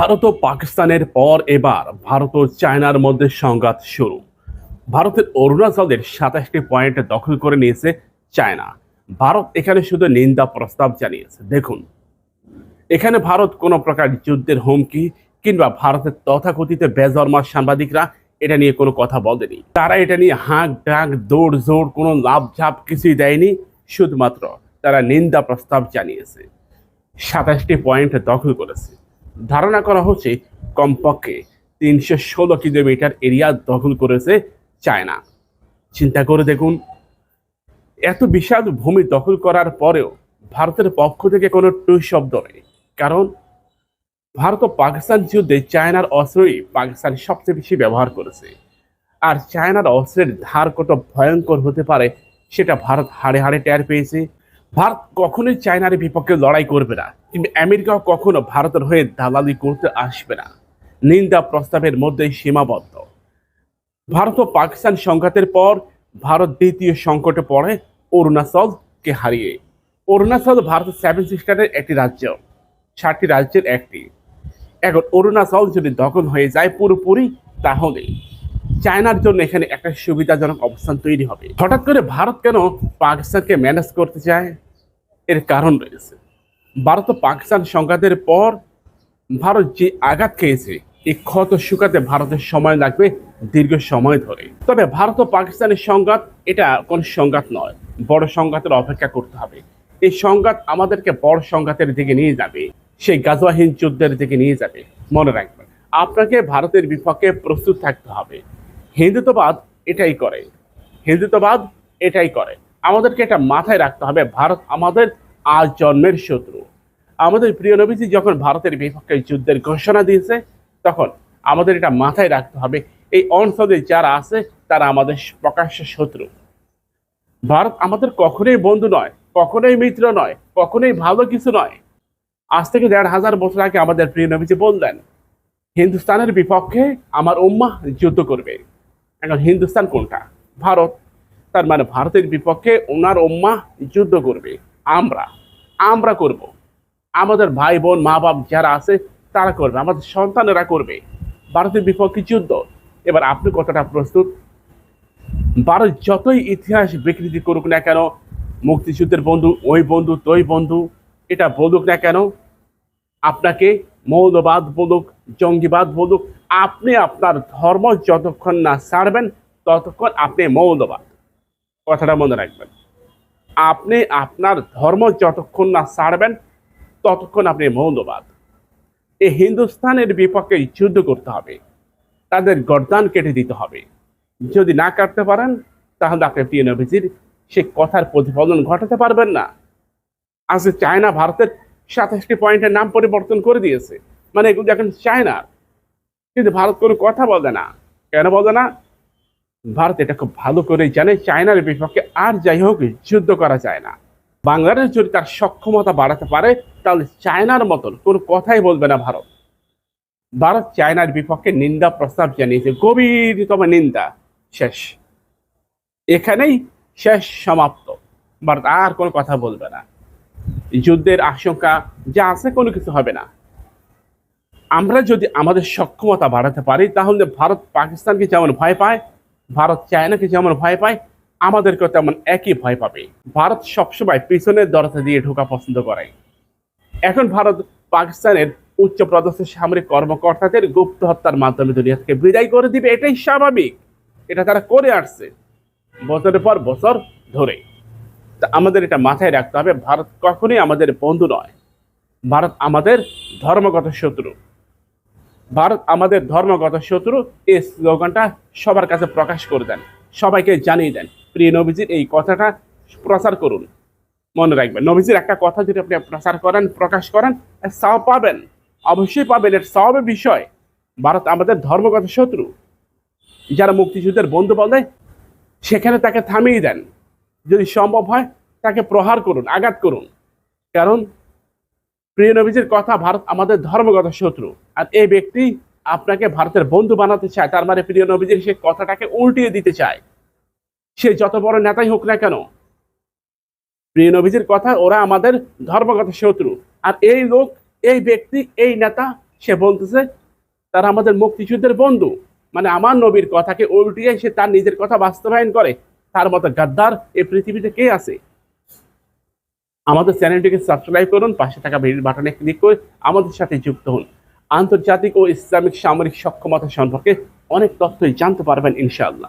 ভারত ও পাকিস্তানের পর এবার ভারত ও চায়নার মধ্যে সংঘাত শুরু। ভারতের অরুণাচলের সাতাশটি পয়েন্ট দখল করে নিয়েছে চায়না। ভারত এখানে শুধু নিন্দা প্রস্তাব জানিয়েছে। দেখুন, এখানে ভারত কোনো প্রকার যুদ্ধের হুমকি কিংবা ভারতের তথাকথিত বেজন্মা সাংবাদিকরা এটা নিয়ে কোনো কথা বলেনি। তারা এটা নিয়ে হাঁক ডাক, দৌড় জোড় কোনো লাভ ঝাপ কিছুই দেয়নি। শুধুমাত্র তারা নিন্দা প্রস্তাব জানিয়েছে। সাতাশটি পয়েন্ট দখল করেছে। ধারণা করা হচ্ছে কমপক্ষে তিনশো ষোলো কিলোমিটার এরিয়া দখল করেছে চায়না। চিন্তা করে দেখুন, এত বিশাল ভূমি দখল করার পরেও ভারতের পক্ষ থেকে কোনো টু শব্দ নেই। কারণ, ভারত ও পাকিস্তান যুদ্ধে চায়নার অস্ত্রই পাকিস্তান সবচেয়ে বেশি ব্যবহার করেছে। আর চায়নার অস্ত্রের ধার কত ভয়ঙ্কর হতে পারে, সেটা ভারত হাড়ে হাড়ে টের পেয়েছে। ভারত কখনোই চায়নার বিপক্ষে লড়াই করবে না, কিন্তু আমেরিকাও কখনো ভারতের হয়ে দালালি করতে আসবে না। নিন্দা প্রস্তাবের মধ্যেই সীমাবদ্ধ। ভারত ও পাকিস্তান সংঘাতের পর ভারত দ্বিতীয় সংকটে পড়ে অরুণাচলকে হারিয়ে। অরুণাচল ভারতের সেভেন সিস্টারের একটি রাজ্য ষাটটি রাজ্যের একটি। এখন অরুণাচল যদি দখল হয়ে যায় পুরোপুরি, তাহলে চায়নার জন্য এখানে একটা সুবিধাজনক অবস্থান তৈরি হবে। হঠাৎ করে ভারত কেন পাকিস্তানকে ম্যানেজ করতে চায়? এর কারণ রয়েছে। ভারত ও পাকিস্তান সংঘাতের পর ভারত যে আঘাত খেয়েছে, এই ক্ষত শুকাতে ভারতের সময় লাগবে দীর্ঘ সময় ধরে। তবে ভারত ও পাকিস্তানের সংঘাত এটা কোন সংঘাত নয়, বড় সংঘাতের অপেক্ষা করতে হবে। এই সংঘাত আমাদেরকে বড় সংঘাতের দিকে নিয়ে যাবে, সেই গাজওয়াহীন যুদ্ধের দিকে নিয়ে যাবে। মনে রাখবেন, আপনাকে ভারতের বিপক্ষে প্রস্তুত থাকতে হবে। হিন্দুত্ববাদ এটাই করে। হিন্দুত্ববাদ এটাই করে। আমাদেরকে এটা মাথায় রাখতে হবে, ভারত আমাদের আজ জন্মের শত্রু। আমাদের প্রিয় নবীজি যখন ভারতের বিপক্ষে যুদ্ধের ঘোষণা দিয়েছে, তখন আমাদের এটা মাথায় রাখতে হবে, এই অঞ্চলে যারা আছে, তারা আমাদের প্রকাশ্য শত্রু। ভারত আমাদের কখনোই বন্ধু নয়, কখনোই মিত্র নয়, কখনোই ভালো কিছু নয়। আজ থেকে দেড় হাজার বছর আগে আমাদের প্রিয় নবীজি বললেন, হিন্দুস্তানের বিপক্ষে আমার উম্মা যুদ্ধ করবে। এখন হিন্দুস্তান কোনটা? ভারত। তার মানে ভারতের বিপক্ষে ওনার উম্মা যুদ্ধ করবে। আমরা আমরা করব। আমাদের ভাই বোন মা বাপ যারা আছে, তারা করবে। আমাদের সন্তানেরা করবে। ভারতের বিপক্ষে যুদ্ধ। এবার আপনি কতটা প্রস্তুত? ভারত যতই ইতিহাস বিকৃতি করুক না কেন, মুক্তিযুদ্ধের বন্ধু, ওই বন্ধু তৈ বন্ধু, এটা বলুক না কেন, আপনাকে মৌলবাদ বলুক, জঙ্গিবাদ বলুক আপনি আপনার ধর্ম যতক্ষণ না ছাড়বেন, ততক্ষণ আপনি মৌলবাদ। কথাটা মনে রাখবেন। আপনি আপনার ধর্ম যতক্ষণ না ছাড়বেন, ততক্ষণ আপনি মৌলবাদ। এই হিন্দুস্তানের বিপক্ষে যুদ্ধ করতে হবে। তাদের গরদান কেটে দিতে হবে। যদি না কাটতে পারেন, তাহলে আপনি প্রিয় নবীজির সে কথার প্রতিফলন ঘটাতে পারবেন না। আজকে চায়না ভারতের সাতাশটি পয়েন্টের নাম পরিবর্তন করে দিয়েছে। মানে এগুলো এখন চায়না কিন্তু ভারত কোনো কথা বলে না। কেন বলে না? ভারত এটা খুব ভালো করেই জানে, চায়নার বিপক্ষে আর যাই হোক, যুদ্ধ করা যায় না। বাংলাদেশ যদি তার সক্ষমতা বাড়াতে পারে, তাহলে চায়নার মতন কোনো কথাই বলবে না ভারত। ভারত চায়নার বিপক্ষে নিন্দা প্রস্তাব জানিয়েছে, গভীরতম নিন্দা। শেষ। এখানেই শেষ সমাপ্ত। ভারত আর কোনো কথা বলবে না। যুদ্ধের আশঙ্কা যা আছে কোনো কিছু হবে না। আমরা যদি আমাদের সক্ষমতা বাড়াতে পারি, তাহলে ভারত পাকিস্তানকে যেমন ভয় পায়, ভারত চায়নাকে যেমন ভয় পায় আমাদেরকে তেমন একই ভয় পাবে। ভারত সবসময় পিছনের দরজা দিয়ে ঢোকা পছন্দ করে। এখন ভারত পাকিস্তানের উচ্চ পদস্থ সামরিক কর্মকর্তাদের গুপ্ত হত্যার মাধ্যমে দুনিয়া থেকে বিদায় করে দিবে, এটাই স্বাভাবিক। এটা তারা করে আসছে, বছরের পর বছর ধরে। তা আমাদের এটা মাথায় রাখতে হবে, ভারত কখনোই আমাদের বন্ধু নয়। ভারত আমাদের ধর্মগত শত্রু। ভারত আমাদের ধর্মগত শত্রু, এই স্লোগানটা সবার কাছে প্রকাশ করে দেন, সবাইকে জানিয়ে দেন। প্রিয় নবীজির এই কথাটা প্রচার করুন। মনে রাখবেন, নবীজির একটা কথা যদি আপনি প্রচার করেন, প্রকাশ করেন সাও পাবেন। অবশ্যই পাবেন, এর সবের বিষয়। ভারত আমাদের ধর্মগত শত্রু। যারা মুক্তিযুদ্ধের বন্ধু বলে, সেখানে তাকে থামিয়ে দেন। যদি সম্ভব হয়, তাকে প্রহার করুন, আঘাত করুন। কারণ প্রিয় নবীজির কথা, ভারত আমাদের ধর্মগত শত্রু। আর এই ব্যক্তি আপনাকে ভারতের বন্ধু বানাতে চায়, তার মানে প্রিয় নবীজির সে কথাটাকে উল্টিয়ে দিতে চায়। সে যত বড় নেতাই হোক না কেন, প্রিয় নবীজির কথা, ওরা আমাদের ধর্মগত শত্রু। আর এই লোক, এই ব্যক্তি, এই নেতা, সে বলতেছে, তারা আমাদের মুক্তিযুদ্ধের বন্ধু। মানে আমার নবীর কথাকে উল্টিয়ে সে তার নিজের কথা বাস্তবায়ন করে। তার মতো গাদ্দার এই পৃথিবীতে কে আছে? আমাদের চ্যানেলটিকে সাবস্ক্রাইব করুন, পাশে থাকা বেল বাটনে ক্লিক করে আমাদের সাথে যুক্ত হন। আন্তর্জাতিক ও ইসলামিক সামরিক সক্ষমতা সম্পর্কে অনেক তথ্যই জানতে পারবেন ইনশাআল্লাহ।